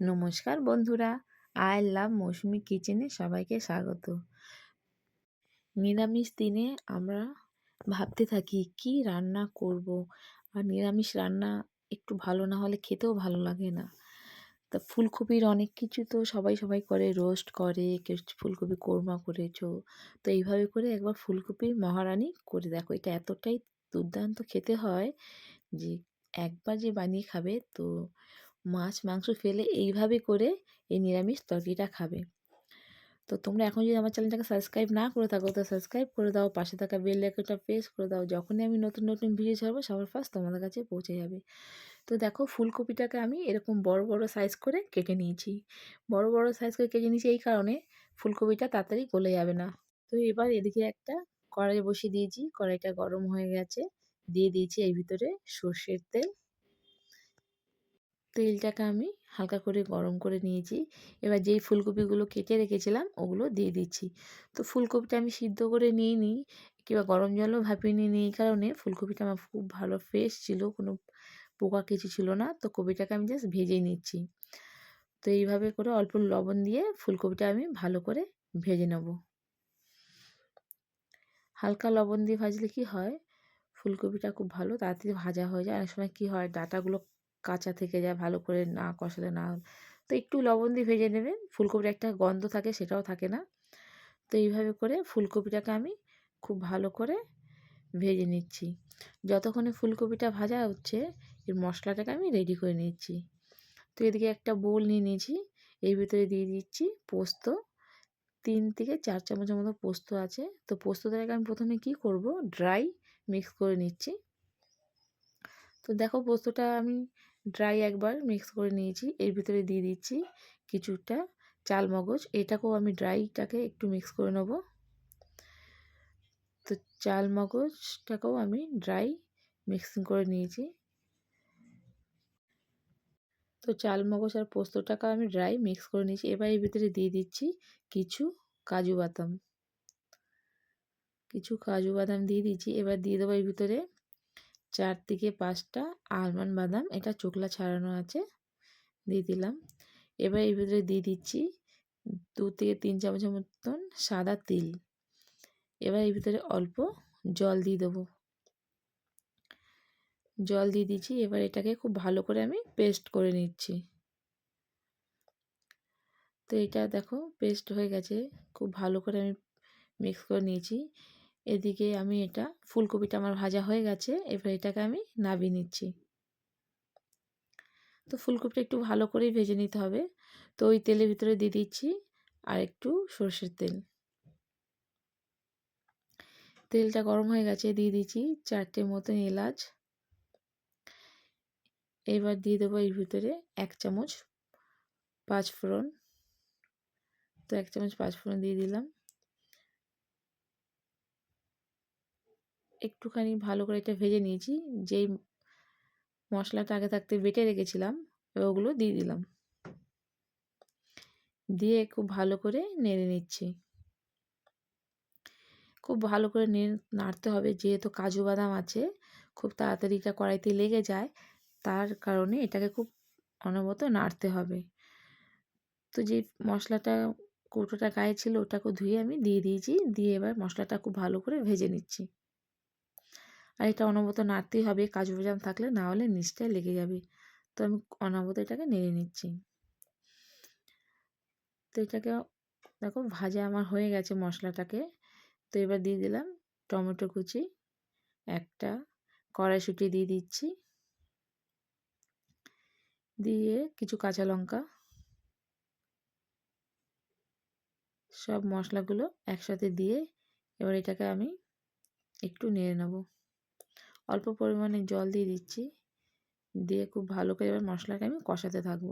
নমস্কার বন্ধুরা, I love মৌসুমি কিচেনে সবাইকে স্বাগত। নিরামিষ দিনে আমরা ভাবতে থাকি, কি রান্না করব? আর নিরামিষ রান্না একটু ভালো না হলে খেতেও ভালো লাগে না। তা ফুলকপির অনেক কিছু তো সবাই সবাই করে, রোস্ট করে, কেউ ফুলকপি কোরমা করেছ। তো এইভাবে করে একবার ফুলকপির মহারানি করে দেখো, এটা এতটাই দুর্দান্ত খেতে হয় যে একবার যে বানিয়ে খাবে তো মাছ, মাংস ফেলে এইভাবে করে এই নিরামিষ তরকারিটা খাবে। তো তোমরা এখন যদি আমার চ্যানেলটাকে সাবস্ক্রাইব না করে থাকো, তো সাবস্ক্রাইব করে দাও, পাশে থাকা বেল আইকনটা প্রেস করে দাও। যখনই আমি নতুন নতুন ভিডিও ছাড়বো, সবার ফার্স্ট তোমাদের কাছে পৌঁছে যাবে। তো দেখো, ফুলকপিটাকে আমি এরকম বড় বড় সাইজ করে কেটে নিয়েছি। বড় বড় সাইজ করে কেটে নিয়েছি এই কারণে ফুলকপিটা তাড়াতাড়ি গলে যাবে না। তো এবার এদিকে একটা কড়াই বসিয়ে দিয়েছি। কড়াইটা গরম হয়ে গেছে। দিয়ে দিয়েছি এই ভিতরে সর্ষের তেল। তেলটাকে আমি হালকা করে গরম করে নিয়েছি। এবার যেই ফুলকপিগুলো কেটে রেখেছিলাম, ওগুলো দিয়ে দিচ্ছি। তো ফুলকপিটা আমি সিদ্ধ করে নিয়ে নিই কিংবা গরম জলও ভাপিয়ে নিয়ে নিই কারণে ফুলকপিটা আমার খুব ভালো ফ্রেশ ছিল, কোনো পোকা কিছু ছিল না। তো কপিটাকে আমি জাস্ট ভেজে নিচ্ছি। তো এইভাবে করে অল্প লবণ দিয়ে ফুলকপিটা আমি ভালো করে ভেজে নেব। হালকা লবণ দিয়ে ভাজলে কি হয়, ফুলকপিটা খুব ভালো তাড়াতাড়ি ভাজা হয়ে যায়। অনেক সময় কী হয়, ডাটাগুলো কাঁচা থেকে যায় ভালো করে না কষালে না তো একটু লবণ দিয়ে ভেজে নেবেন। ফুলকপির একটা গন্ধ থাকে সেটাও থাকে না। তো এইভাবে করে ফুলকপিটাকে আমি খুব ভালো করে ভেজে নিচ্ছি। যতক্ষণে ফুলকপিটা ভাজা হচ্ছে, এর মশলাটাকে আমি রেডি করে নিচ্ছি। তো এদিকে একটা বোল নিয়ে নিয়েছি। এর ভিতরে দিয়ে দিচ্ছি পোস্ত। তিন থেকে চার চামচের মতো পোস্ত আছে। তো পোস্তটাকে আমি প্রথমে কি করব? ড্রাই মিক্স করে নিচ্ছি। তো দেখো পোস্তটা আমি ড্রাই একবার মিক্স করে নিয়েছি। এর ভিতরে দিয়ে দিচ্ছি কিছুটা চাল মগজ। এটাকেও আমি ড্রাইটাকে একটু মিক্স করে নেব। তো চাল মগজটাকেও আমি ড্রাই মিক্সিং করে নিয়েছি। তো চাল মগজ আর পোস্তটাকে আমি ড্রাই মিক্স করে নিয়েছি। এবার এর ভিতরে দিয়ে দিচ্ছি কিছু কাজু বাদাম। কিছু কাজু বাদাম দিয়ে দিচ্ছি। এবার দিয়ে দেবো এর ভিতরে চার থেকে পাঁচটা আলমন্ড বাদাম, এটা চোকলা ছাড়ানো আছে, দিয়ে দিলাম। এবার এর ভিতরে দিয়ে দিচ্ছি দু থেকে তিন চামচের মতন সাদা তিল। এবার এর ভিতরে অল্প জল দিয়ে দেবো। জল দিয়ে দিচ্ছি, এবার এটাকে খুব ভালো করে আমি পেস্ট করে নিচ্ছি। তো এটা দেখো পেস্ট হয়ে গেছে, খুব ভালো করে আমি মিক্স করে নিয়েছি। এদিকে আমি এটা, ফুলকপিটা আমার ভাজা হয়ে গেছে, এবার এটাকে আমি নাবিয়ে নিচ্ছি। তো ফুলকপিটা একটু ভালো করেই ভেজে নিতে হবে। তো ওই তেলের ভিতরে দিয়ে দিচ্ছি আর একটু সর্ষের তেল। তেলটা গরম হয়ে গেছে, দিয়ে দিচ্ছি চারটে মতন এলাচ। এবার দিয়ে দেবো এর ভিতরে এক চামচ পাঁচ ফোড়ন তো এক চামচ পাঁচ ফোড়ন দিয়ে দিলাম। একটুখানি ভালো করে এটা ভেজে নিয়েছি। যেই মশলাটা আগে থাকতে বেটে রেখেছিলাম ওগুলো দিয়ে দিলাম। দিয়ে খুব ভালো করে নেড়ে নিচ্ছি। খুব ভালো করে নেড়ে নাড়তে হবে। যেহেতু কাজু বাদাম আছে, খুব তাড়াতাড়ি এটা কড়াইতে লেগে যায়, তার কারণে এটাকে খুব অনবত নাড়তে হবে। তো যে মশলাটা, কৌটোটা গায়ে ছিল ওটাকে ধুয়ে আমি দিয়ে দিয়েছি। দিয়ে এবার মশলাটা খুব ভালো করে ভেজে নিচ্ছি। আর এটা অনবত নাড়তেই হবে, কাজু বাদাম থাকলে না হলে নিচটায় লেগে যাবে। তো আমি অনবত এটাকে নেড়ে নিচ্ছি। তো এটাকে দেখো ভাজা আমার হয়ে গেছে মশলাটাকে। তো এবার দিয়ে দিলাম টমেটো কুচি, একটা কড়াইশুঁটি দিয়ে দিচ্ছি। দিয়ে কিছু কাঁচা লঙ্কা, সব মশলাগুলো একসাথে দিয়ে এবার এটাকে আমি একটু নেড়ে নেব। অল্প পরিমাণে জল দিয়ে দিচ্ছি। দিয়ে খুব ভালো করে এবার মশলাটা আমি কষাতে থাকব।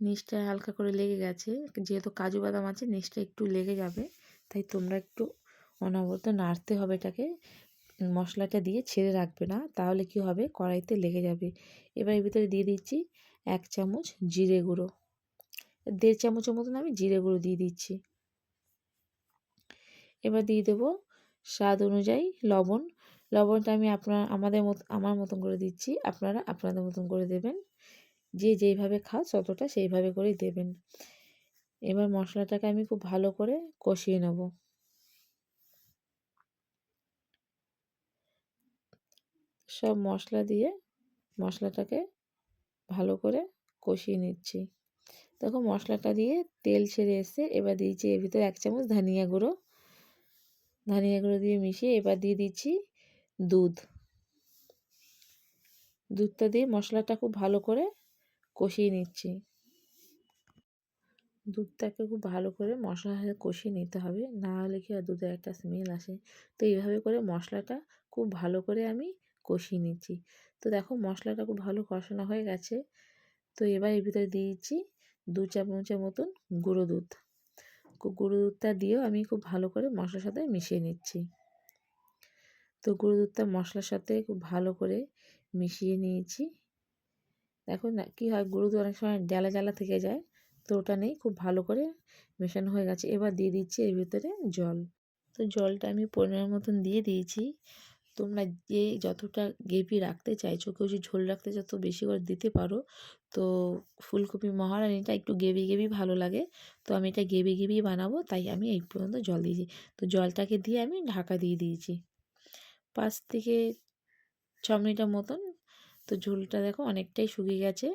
নিচটা হালকা করে লেগে গেছে। যেহেতু কাজু বাদাম আছে, নিচটা একটু লেগে যাবে। তাই তোমরা একটু অনবরত নাড়তে হবে এটাকে। মশলাটা দিয়ে ছেড়ে রাখবে না, তাহলে কি হবে? কড়াইতে লেগে যাবে। এবার এর ভিতরে দিয়ে দিচ্ছি এক চামচ জিরে গুঁড়ো। দেড় চামচের মতন আমি জিরে গুঁড়ো দিয়ে দিচ্ছি। এবার দিয়ে দেবো স্বাদ অনুযায়ী লবণ। লবণটা আমি আপনার, আমাদের মতো, আমার মতন করে দিচ্ছি। আপনারা আপনাদের মতন করে দেবেন। যে যেইভাবে খাও ততটা সেইভাবে করেই দেবেন। এবার মশলাটাকে আমি খুব ভালো করে কষিয়ে নেব। সব মশলা দিয়ে মশলাটাকে ভালো করে কষিয়ে নিচ্ছি। দেখো মশলাটা দিয়ে তেল ছেড়ে এসে এবার দিয়েছি এর ভিতরে এক চামচ ধনিয়া গুঁড়ো। ধনিয়া গুঁড়ো দিয়ে মিশিয়ে এবার দিয়ে দিচ্ছি দুধ। দুধটা দিয়ে মশলাটা খুব ভালো করে কষিয়ে নিচ্ছি। দুধটাকে খুব ভালো করে মশলা কষিয়ে নিতে হবে, না হলে কি আর দুধের একটা স্মেল আসে। তো এইভাবে করে মশলাটা খুব ভালো করে আমি কষিয়ে নিচ্ছি। তো দেখো মশলাটা খুব ভালো কষানো হয়ে গেছে। তো এবার এর ভিতরে দিয়ে দিচ্ছি দু চামচের মতন গুঁড়ো দুধ। গুঁড়ো দুধটা দিয়েও আমি খুব ভালো করে মশলার সাথে মিশিয়ে নিচ্ছি। তো গুঁড়ো দুধটা মশলার সাথে খুব ভালো করে মিশিয়ে নিয়েছি। দেখো না কী হয় গুঁড়ো দুধ অনেক সময় জ্বালা জ্বালা থেকে যায়, তো ওটা নেই খুব ভালো করে মেশানো হয়ে গেছে। এবার দিয়ে দিচ্ছি এর ভিতরে জল। তো জলটা আমি পরিমাণ মতন দিয়ে দিয়েছি। তোমরা যে যতটা গ্রেভি রাখতে চাইছো, কেউ যদি ঝোল রাখতে চাও তো বেশি করে দিতে পারো। তো ফুলকপি, মহারানিটা একটু গেবি গেবি ভালো লাগে। তো আমি এটা গেবি গেবি বানাবো, তাই আমি এই পর্যন্ত জল দিয়েছি। তো জলটাকে দিয়ে আমি ঢাকা দিয়ে দিয়েছি। পাঁচ থেকে ছ মিনিটের মতন। তো ঝোলটা দেখো অনেকটাই শুকিয়ে গেছে।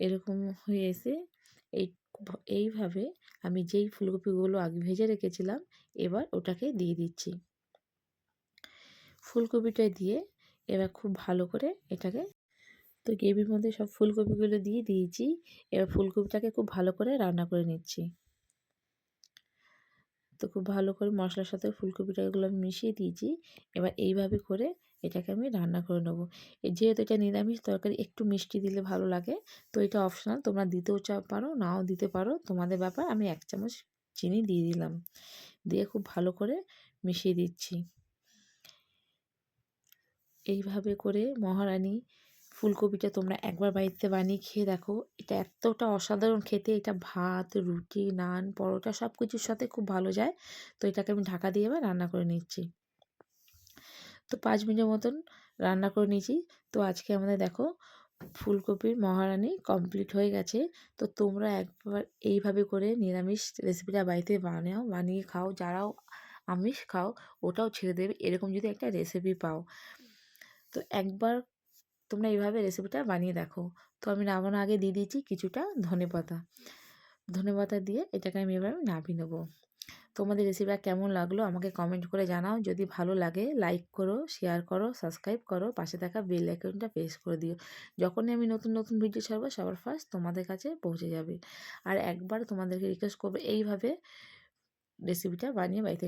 এরকম হয়ে এসে এই এইভাবে আমি যেই ফুলকপিগুলো আগে ভেজে রেখেছিলাম, এবার ওটাকে দিয়ে দিচ্ছি। ফুলকপিটা দিয়ে এবার খুব ভালো করে এটাকে, তো গ্রেভির মধ্যে সব ফুলকপিগুলো দিয়ে দিয়েছি। এবার ফুলকপিটাকে খুব ভালো করে রান্না করে নিচ্ছি। তো খুব ভালো করে মশলার সাথে ফুলকপিটাগুলো আমি মিশিয়ে দিয়েছি। এবার এইভাবে করে এটাকে আমি রান্না করে নেব। যেহেতু এটা নিরামিষ তরকারি, একটু মিষ্টি দিলে ভালো লাগে। তো এটা অপশনাল তোমরা দিতেও চা পারো, নাও দিতে পারো। তোমাদের ব্যাপার, আমি এক চামচ চিনি দিয়ে দিলাম। দিয়ে খুব ভালো করে মিশিয়ে দিচ্ছি। এইভাবে করে মহারানী ফুলকপিটা তোমরা একবার বাড়িতে বানিয়ে খেয়ে দেখো। এটা এতটা অসাধারণ খেতে, এটা ভাত, রুটি, নান, পরোটা সব কিছুর সাথে খুব ভালো যায়। তো এটাকে আমি ঢাকা দিয়ে এবার রান্না করে নিচ্ছি। তো পাঁচ মিনিটের মতন রান্না করে নিয়েছি। তো আজকে আমাদের দেখো ফুলকপির মহারানি কমপ্লিট হয়ে গেছে। তো তোমরা একবার এইভাবে করে নিরামিষ রেসিপিটা বাড়িতে বানাও, বানিয়ে খাও। যারাও আমিষ খাও, ওটাও ছেড়ে দেবে। এরকম যদি একটা রেসিপি পাও। তো একবার তোমরা এইভাবে রেসিপিটা বানিয়ে দেখো। তো আমি নামানোর আগে দিয়ে দিয়েছি কিছুটা ধনে পাতা। ধনে পাতা দিয়ে এটাকে আমি এবার নামিয়ে নেব। তোমাদের রেসিপিটা কেমন লাগল আমাকে কমেন্ট করে জানাও। যদি ভালো লাগে লাইক করো শেয়ার করো সাবস্ক্রাইব করো, পাশে থাকা বেল আইকনটা প্রেস করে দিও। যখনই আমি নতুন নতুন ভিডিও ছাড়বো, সবার ফার্স্ট তোমাদের কাছে পৌঁছে যাবে। আর একবার তোমাদেরকে রিকোয়েস্ট করব, এইভাবে রেসিপিটা বানিয়ে বাড়িতে